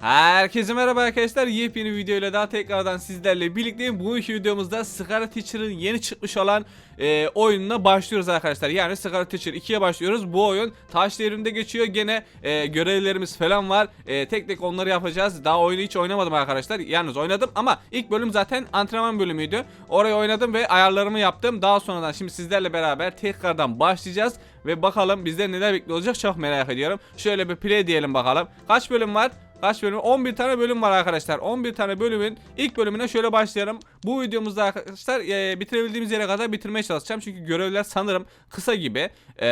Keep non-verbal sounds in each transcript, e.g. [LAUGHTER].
Herkese merhaba arkadaşlar. Yepyeni videoyla daha tekrardan sizlerle birlikteyim. Bugünkü videomuzda Sigara Teacher'ın yeni çıkmış olan e, oyununa başlıyoruz arkadaşlar. Yani Sigara Teacher 2'ye başlıyoruz. Bu oyun taş devrinde geçiyor. Gene e, görevlerimiz falan var. E, tek tek onları yapacağız. Daha oyunu hiç oynamadım arkadaşlar. Yalnız oynadım ama ilk bölüm zaten antrenman bölümüydü. Orayı oynadım ve ayarlarımı yaptım. Daha sonradan şimdi sizlerle beraber tekrardan başlayacağız. Ve bakalım bizde neler bekliyor olacak çok merak ediyorum. Şöyle bir play diyelim bakalım. Kaç bölüm var? Kaç bölüm? 11 tane bölüm var arkadaşlar. 11 tane bölümün ilk bölümüne şöyle başlayalım. Bu videomuzda arkadaşlar e, bitirebildiğimiz yere kadar bitirmeye çalışacağım. Çünkü görevler sanırım kısa gibi. E,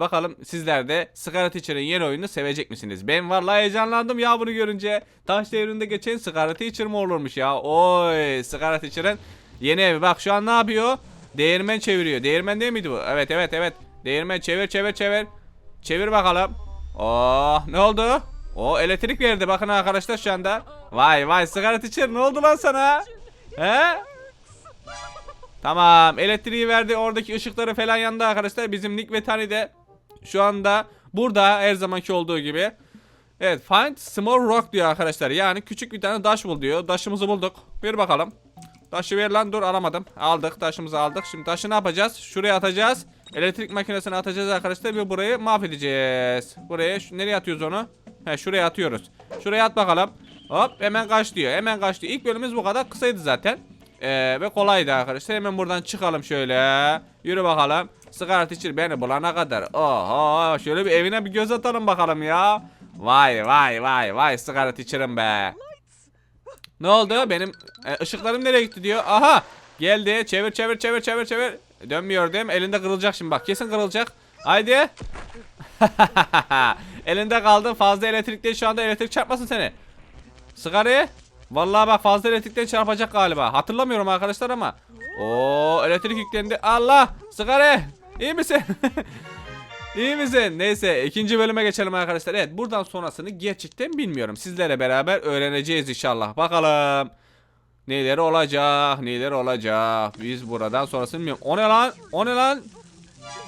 bakalım sizler de Sigara Teacher'ın yeni oyununu sevecek misiniz? Ben vallahi heyecanlandım ya bunu görünce. Taş devrinde geçen Sigara Teacher mı olurmuş ya? Oy Sigara Teacher'ın yeni evi. Bak şu an ne yapıyor? Değirmen çeviriyor. Değirmen değil miydi bu? Evet evet evet. Değirmen çevir çevir çevir. Çevir bakalım. Oh ne oldu? O elektrik verdi bakın arkadaşlar şu anda. Vay vay sigara teacher ne oldu lan sana? He? Tamam elektriği verdi oradaki ışıkları falan yandı arkadaşlar. Bizim Nick ve Tani de şu anda burada her zamanki olduğu gibi. Evet find small rock diyor arkadaşlar. Yani küçük bir tane taş bul diyor. Taşımızı bulduk. Ver bakalım. Taşı ver lan dur alamadım. Aldık taşımızı aldık. Şimdi taşı ne yapacağız? Şuraya atacağız. Elektrik makinesine atacağız arkadaşlar ve burayı mahvedeceğiz. Buraya şu- nereye atıyoruz onu? He şuraya atıyoruz. Şuraya at bakalım. Hop hemen kaç diyor. Hemen kaç diyor. İlk bölümümüz bu kadar kısaydı zaten. Ee, ve kolaydı arkadaşlar. Hemen buradan çıkalım şöyle. Yürü bakalım. Sigara teacher beni bulana kadar. Oho şöyle bir evine bir göz atalım bakalım ya. Vay vay vay vay sigara teacher'ım be. Ne oldu? Benim e, ışıklarım nereye gitti diyor. Aha! Geldi. Çevir çevir çevir çevir çevir. Dönmüyor değil mi? Elinde kırılacak şimdi bak. Kesin kırılacak. Haydi. [LAUGHS] Elinde kaldı. Fazla elektrikten şu anda elektrik çarpmasın seni. Sigarayı. Vallahi bak fazla elektrikten çarpacak galiba. Hatırlamıyorum arkadaşlar ama. Oo elektrik yüklendi. Allah! Sigara! İyi misin? [LAUGHS] İyi misin? Neyse ikinci bölüme geçelim arkadaşlar. Evet buradan sonrasını gerçekten bilmiyorum. Sizlerle beraber öğreneceğiz inşallah. Bakalım. Neler olacak? Neler olacak? Biz buradan sonrasını bilmiyorum. O ne lan? O ne lan?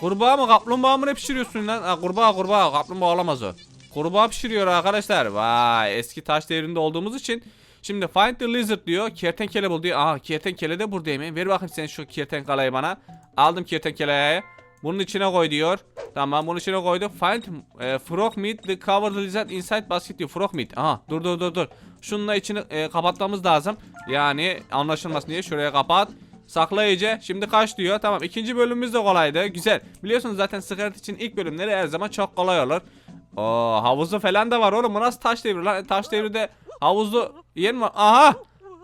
Kurbağa mı kaplumbağa mı ne pişiriyorsun lan? Ha, kurbağa kurbağa kaplumbağa olamaz o. Kurbağa pişiriyor arkadaşlar. Vay eski taş devrinde olduğumuz için. Şimdi find the lizard diyor. Kertenkele bul diyor. Aha kertenkele de buradayım. Ver bakayım sen şu kertenkeleyi bana. Aldım kertenkeleyi. Bunun içine koy diyor. Tamam bunun içine koydu. Find e, frog meat the cover the lizard inside basket diyor. Frog meat. Aha dur dur dur dur. Şununla içini e, kapatmamız lazım. Yani anlaşılmasın diye şuraya kapat. Sakla iyice. Şimdi kaç diyor. Tamam ikinci bölümümüz de kolaydı. Güzel. Biliyorsunuz zaten Scarlet için ilk bölümleri her zaman çok kolay olur. Oo havuzu falan da var oğlum. Bu nasıl taş devri lan? Taş devrinde havuzlu yer mi var? Aha!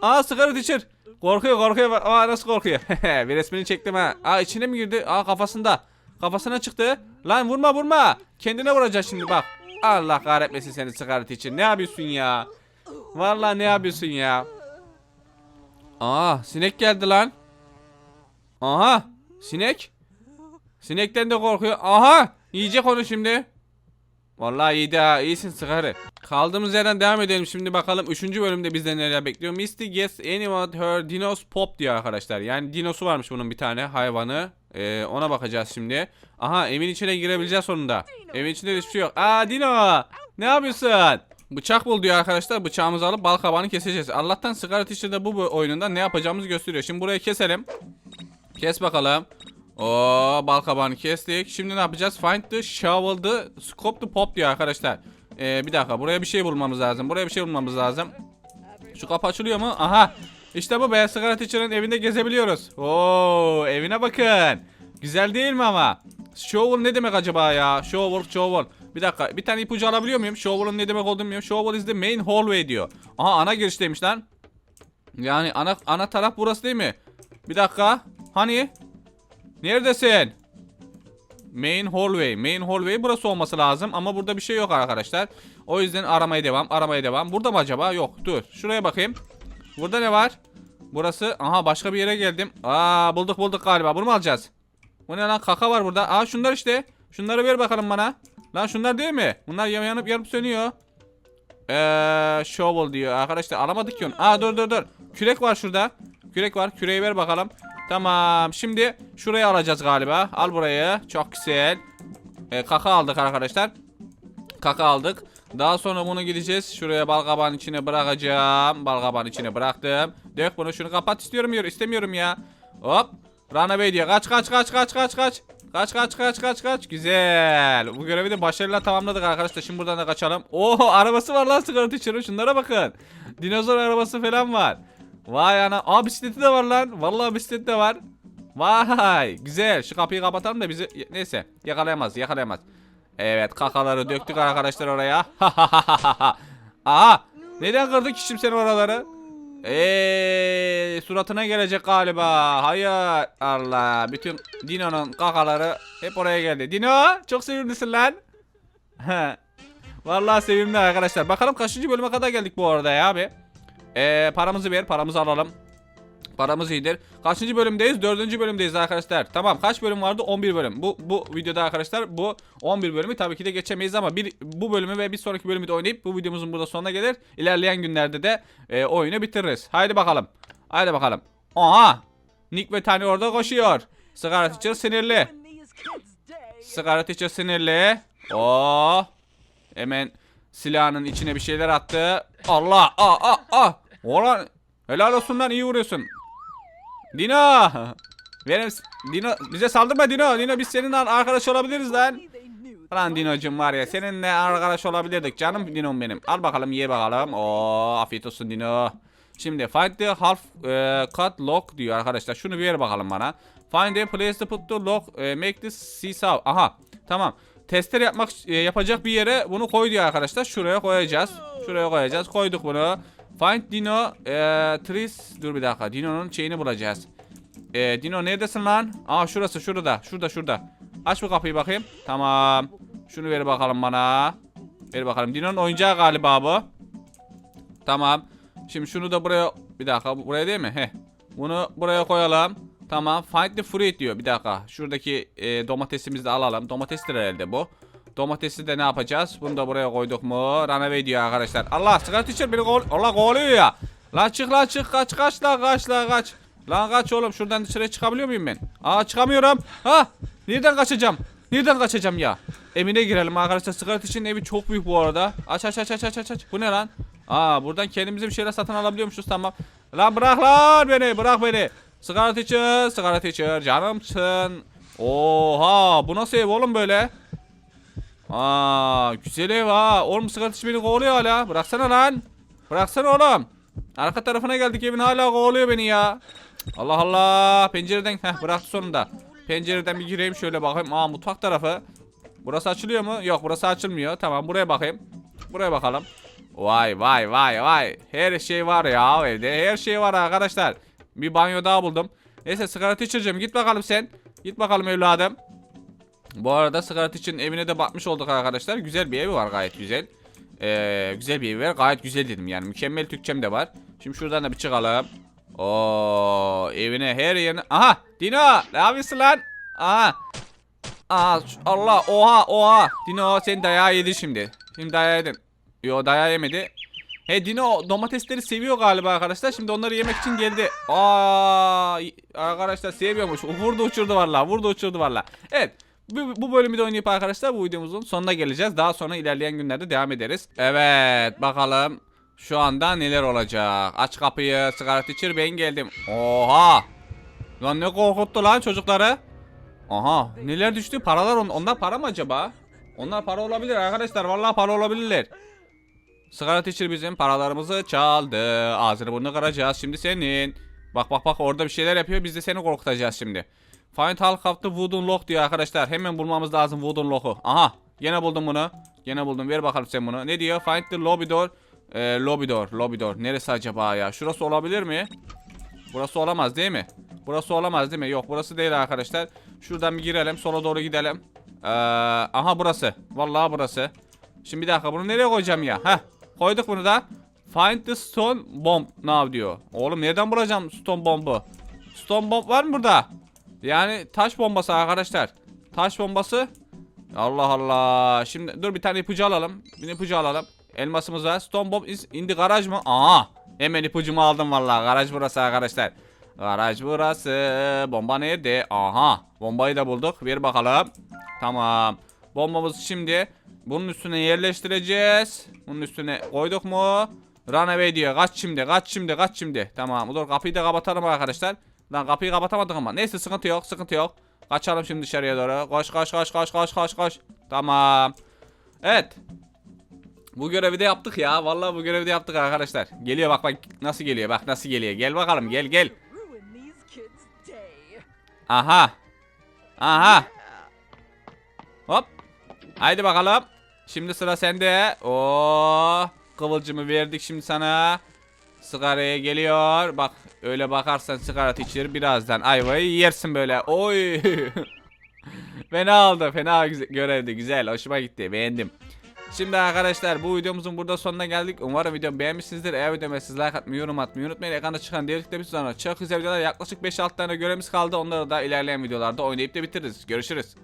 Aa Scarlet içir. Korkuyor korkuyor. Aa nasıl korkuyor? [LAUGHS] bir resmini çektim ha. Aa içine mi girdi? Aa kafasında. Kafasına çıktı. Lan vurma vurma. Kendine vuracak şimdi bak. Allah kahretmesin seni Scarlet için. Ne yapıyorsun ya? Vallahi ne yapıyorsun ya? Aa sinek geldi lan. Aha sinek. Sinekten de korkuyor. Aha yiyecek onu şimdi. Vallahi iyiydi ha iyisin sıkarı. Kaldığımız yerden devam edelim şimdi bakalım 3. bölümde bizden neler bekliyor. Misty gets anyone her dinos pop diyor arkadaşlar. Yani dinosu varmış bunun bir tane hayvanı. Ee, ona bakacağız şimdi. Aha evin içine girebileceğiz sonunda. Evin içinde hiçbir şey yok. Aa Dino ne yapıyorsun? Bıçak bul diyor arkadaşlar. Bıçağımızı alıp bal kabağını keseceğiz. Allah'tan sigara bu bu oyununda ne yapacağımızı gösteriyor. Şimdi burayı keselim. Kes bakalım. Oo bal kabağını kestik. Şimdi ne yapacağız? Find the shovel the scope the pop diyor arkadaşlar. Ee, bir dakika buraya bir şey bulmamız lazım. Buraya bir şey bulmamız lazım. Şu kapı açılıyor mu? Aha. İşte bu beyaz sigara teacher'ın evinde gezebiliyoruz. Oo evine bakın. Güzel değil mi ama? Shovel ne demek acaba ya? Shovel, shovel. Bir dakika bir tane ipucu alabiliyor muyum? Shovel'ın ne demek olduğunu bilmiyorum. Shovel is the main hallway diyor. Aha ana girişteymiş lan. Yani ana ana taraf burası değil mi? Bir dakika. Hani? Neredesin? Main hallway. Main hallway burası olması lazım ama burada bir şey yok arkadaşlar. O yüzden aramaya devam, aramaya devam. Burada mı acaba? Yok. Dur. Şuraya bakayım. Burada ne var? Burası. Aha başka bir yere geldim. Aa bulduk bulduk galiba. Bunu mu alacağız? Bu ne lan? Kaka var burada. Aa şunlar işte. Şunları ver bakalım bana. Lan şunlar değil mi? Bunlar yan- yanıp yanıp sönüyor. Eee shovel diyor arkadaşlar alamadık ki onu. Aa dur dur dur. Kürek var şurada. Kürek var. Küreği ver bakalım. Tamam. Şimdi şurayı alacağız galiba. Al burayı. Çok güzel. Ee, kaka aldık arkadaşlar. Kaka aldık. Daha sonra bunu gideceğiz. Şuraya balgabağın içine bırakacağım. Balgabağın içine bıraktım. Dök bunu şunu kapat istiyorum diyor. istemiyorum ya. Hop. Rana Bey diyor. Kaç kaç kaç kaç kaç kaç. Kaç kaç kaç kaç kaç. Güzel. Bu görevi de başarıyla tamamladık arkadaşlar. Şimdi buradan da kaçalım. Oo arabası var lan sigara teacher'ın. Şunlara bakın. Dinozor arabası falan var. Vay ana. Aa bisikleti de var lan. Vallahi bisiklet de var. Vay güzel. Şu kapıyı kapatalım da bizi neyse yakalayamaz yakalayamaz. Evet kakaları döktük arkadaşlar oraya. Aha neden kırdık ki sen oraları? Eee suratına gelecek galiba. Hayır Allah. Bütün Dino'nun kakaları hep oraya geldi. Dino çok sevimlisin lan. Vallahi sevimli arkadaşlar. Bakalım kaçıncı bölüme kadar geldik bu arada ya abi. Eee paramızı ver paramızı alalım. Paramız iyidir. Kaçıncı bölümdeyiz? Dördüncü bölümdeyiz arkadaşlar. Tamam kaç bölüm vardı? 11 bölüm. Bu bu videoda arkadaşlar bu 11 bölümü tabii ki de geçemeyiz ama bir bu bölümü ve bir sonraki bölümü de oynayıp bu videomuzun burada sonuna gelir. İlerleyen günlerde de e, oyunu bitiririz. Haydi bakalım. Haydi bakalım. Aha! Nick ve Tani orada koşuyor. Sigara teacher sinirli. Sigara teacher sinirli. Oo. Hemen silahının içine bir şeyler attı. Allah! Aa aa aa! Ulan helal olsun lan iyi vuruyorsun. Dino! Benim Dino bize saldırma Dino. Dino biz senin arkadaş olabiliriz lan. Lan Dino'cum var ya seninle arkadaş olabilirdik canım Dino'm benim. Al bakalım ye bakalım. Oo afiyet olsun Dino. Şimdi find the half e, cut lock diyor arkadaşlar. Şunu bir ver bakalım bana. Find a place to put the lock. e, make this seesaw. Aha tamam. Tester yapmak e, yapacak bir yere bunu koy diyor arkadaşlar. Şuraya koyacağız. Şuraya koyacağız. Koyduk bunu. Find Dino e, trees. Dur bir dakika. Dino'nun şeyini bulacağız. E, Dino neredesin lan? Aa şurası şurada. Şurada şurada. Aç bu kapıyı bakayım. Tamam. Şunu ver bakalım bana. Ver bakalım. Dino'nun oyuncağı galiba bu. Tamam. Şimdi şunu da buraya bir dakika bu- buraya değil mi? Heh. Bunu buraya koyalım. Tamam. Find the fruit diyor. Bir dakika. Şuradaki e, domatesimizi de alalım. Domatestir herhalde bu. Domatesi de ne yapacağız? Bunu da buraya koyduk mu? Runaway diyor arkadaşlar. Allah sigara teacher beni kov Allah kovalıyor ya. Lan çık lan çık kaç kaç lan kaç lan kaç. Lan kaç oğlum şuradan dışarıya çıkabiliyor muyum ben? Aa çıkamıyorum. Ha nereden kaçacağım? Nereden kaçacağım ya? Evine girelim arkadaşlar. Sigara için evi çok büyük bu arada. Aç aç aç aç aç aç. Bu ne lan? Aa buradan kendimize bir şeyler satın alabiliyormuşuz tamam. Lan bırak lan beni bırak beni. Sigara teacher, sigara teacher canımsın. Oha bu nasıl ev oğlum böyle? Aa güzel ev ha. Oğlum teacher beni kovalıyor hala. Bıraksana lan. Bıraksana oğlum. Arka tarafına geldik evin hala kovalıyor beni ya. Allah Allah. Pencereden heh bıraktı sonunda. Pencereden bir gireyim şöyle bakayım. Aa mutfak tarafı. Burası açılıyor mu? Yok burası açılmıyor. Tamam buraya bakayım. Buraya bakalım. Vay vay vay vay. Her şey var ya evde. Her şey var arkadaşlar. Bir banyo daha buldum. Neyse sigara teacher'cığım git bakalım sen. Git bakalım evladım. Bu arada sigara için evine de bakmış olduk arkadaşlar. Güzel bir evi var gayet güzel. Ee, güzel bir evi var. Gayet güzel dedim yani. Mükemmel Türkçem de var. Şimdi şuradan da bir çıkalım. Oo, evine her yerine. Aha Dino ne yapıyorsun lan? Aha. Aa, Allah oha oha. Dino sen dayağı yedi şimdi. Şimdi dayağı yedin. Yo dayağı yemedi. He Dino domatesleri seviyor galiba arkadaşlar. Şimdi onları yemek için geldi. Aa arkadaşlar seviyormuş. Vurdu uçurdu valla. Vurdu uçurdu valla. Evet. Bu, bu bölümü de oynayıp arkadaşlar bu videomuzun sonuna geleceğiz. Daha sonra ilerleyen günlerde devam ederiz. Evet bakalım şu anda neler olacak. Aç kapıyı sigara içir ben geldim. Oha. Lan ne korkuttu lan çocukları. Aha neler düştü paralar on onlar para mı acaba? Onlar para olabilir arkadaşlar vallahi para olabilirler. Sigara teacher bizim paralarımızı çaldı. Ağzını burnunu kıracağız şimdi senin. Bak bak bak orada bir şeyler yapıyor biz de seni korkutacağız şimdi. Find half of the wooden lock diyor arkadaşlar. Hemen bulmamız lazım wooden lock'u. Aha gene buldum bunu. Gene buldum ver bakalım sen bunu. Ne diyor? Find the lobby door. Ee, lobby door lobby door. Neresi acaba ya? Şurası olabilir mi? Burası olamaz değil mi? Burası olamaz değil mi? Yok burası değil arkadaşlar. Şuradan bir girelim sola doğru gidelim. Ee, aha burası. Vallahi burası. Şimdi bir dakika bunu nereye koyacağım ya? Heh koyduk bunu da. Find the stone bomb now diyor. Oğlum nereden bulacağım stone bombu? Stone bomb var mı burada? Yani taş bombası arkadaşlar. Taş bombası. Allah Allah. Şimdi dur bir tane ipucu alalım. Bir ipucu alalım. Elmasımız var. Stone bomb is in the garage mı? Aha. Hemen ipucumu aldım vallahi. Garaj burası arkadaşlar. Garaj burası. Bomba nerede? Aha. Bombayı da bulduk. Ver bakalım. Tamam. Bombamız şimdi bunun üstüne yerleştireceğiz. Bunun üstüne koyduk mu? Run away diyor. Kaç şimdi, kaç şimdi, kaç şimdi. Tamam. Dur kapıyı da kapatalım arkadaşlar. Lan kapıyı kapatamadık ama. Neyse sıkıntı yok, sıkıntı yok. Kaçalım şimdi dışarıya doğru. Koş, koş, koş, koş, koş, koş, koş. Tamam. Evet. Bu görevi de yaptık ya. Vallahi bu görevi de yaptık arkadaşlar. Geliyor bak bak nasıl geliyor. Bak nasıl geliyor. Gel bakalım gel gel. Aha. Aha. Hop. Haydi bakalım. Şimdi sıra sende. Oo. Kıvılcımı verdik şimdi sana. Sigaraya geliyor. Bak öyle bakarsan sigara içir birazdan ayvayı yersin böyle. Oy. [LAUGHS] fena oldu. Fena güzel, görevdi. Güzel. Hoşuma gitti. Beğendim. Şimdi arkadaşlar bu videomuzun burada sonuna geldik. Umarım videomu beğenmişsinizdir. Eğer videoma siz like atmayı, yorum atmayı unutmayın. Ekranda çıkan diğer bir sonra çok güzel videolar yaklaşık 5-6 tane görevimiz kaldı. Onları da ilerleyen videolarda oynayıp da bitiririz. Görüşürüz.